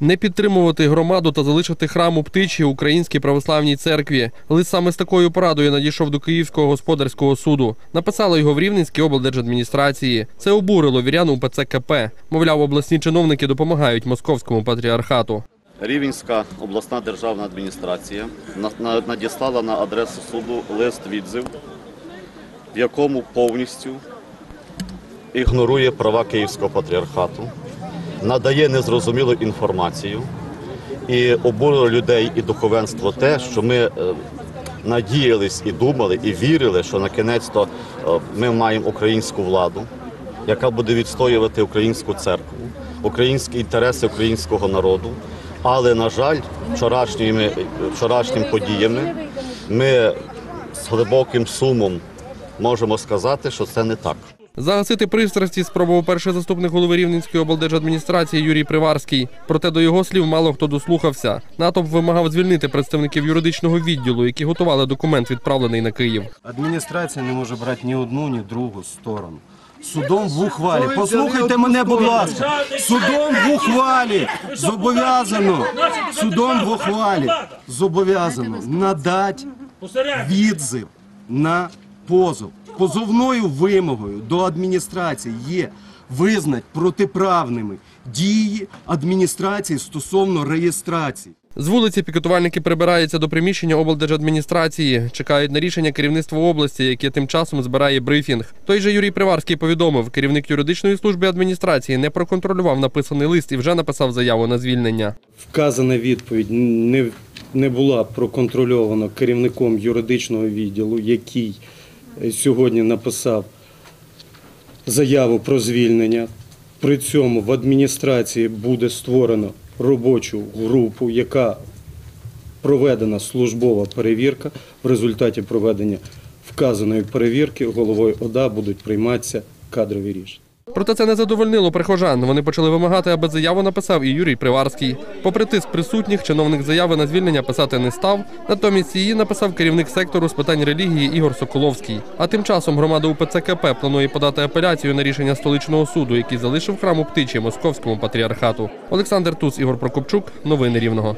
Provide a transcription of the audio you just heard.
не підтримувати громаду та залишити храм у птичі Українській православній церкві. Лист саме з такою порадою надійшов до Київського господарського суду. Написали його в Рівненській облдержадміністрації. Це обурило вірян УПЦ КП. Мовляв, обласні чиновники допомагають московському патріархату. Рівненська обласна державна адміністрація на- на- надіслала на адресу суду лист відзив, в якому повністю ігнорує права Київського патріархату, надає незрозумілу інформацію і обурило людей і духовенство те, що ми е, надіялись і думали, і вірили, що на кінець то ми маємо українську владу, яка буде відстоювати українську церкву, українські інтереси українського народу. Але, на жаль, вчорашніми, вчорашніми подіями ми з глибоким сумом можемо сказати, що це не так. Загасити пристрасті спробував перший заступник голови Рівненської облдержадміністрації Юрій Приварський. Проте до його слів мало хто дослухався. Натовп вимагав звільнити представників юридичного відділу, які готували документ, відправлений на Київ. Адміністрація не може брати ні одну, ні другу сторону. Судом в ухвалі. Послухайте мене, будь ласка. Судом в ухвалі зобов'язано. Судом в ухвалі зобов'язано надати відзив на позов. Позовною вимогою до адміністрації є визнати протиправними дії адміністрації стосовно реєстрації. З вулиці пікетувальники прибираються до приміщення облдержадміністрації, чекають на рішення керівництва області, яке тим часом збирає брифінг. Той же Юрій Приварський повідомив, керівник юридичної служби адміністрації не проконтролював написаний лист і вже написав заяву на звільнення. Вказана відповідь не, не була проконтрольована керівником юридичного відділу, який сьогодні написав заяву про звільнення. При цьому в адміністрації буде створено робочу групу, яка проведена службова перевірка. В результаті проведення вказаної перевірки головою ОДА будуть прийматися кадрові рішення. Проте це не задовольнило прихожан. Вони почали вимагати, аби заяву написав і Юрій Приварський. Попри тиск присутніх, чиновник заяви на звільнення писати не став. Натомість її написав керівник сектору з питань релігії Ігор Соколовський. А тим часом громада УПЦ КП планує подати апеляцію на рішення столичного суду, який залишив храм у птичі московському патріархату. Олександр Туз, Ігор Прокопчук. Новини Рівного.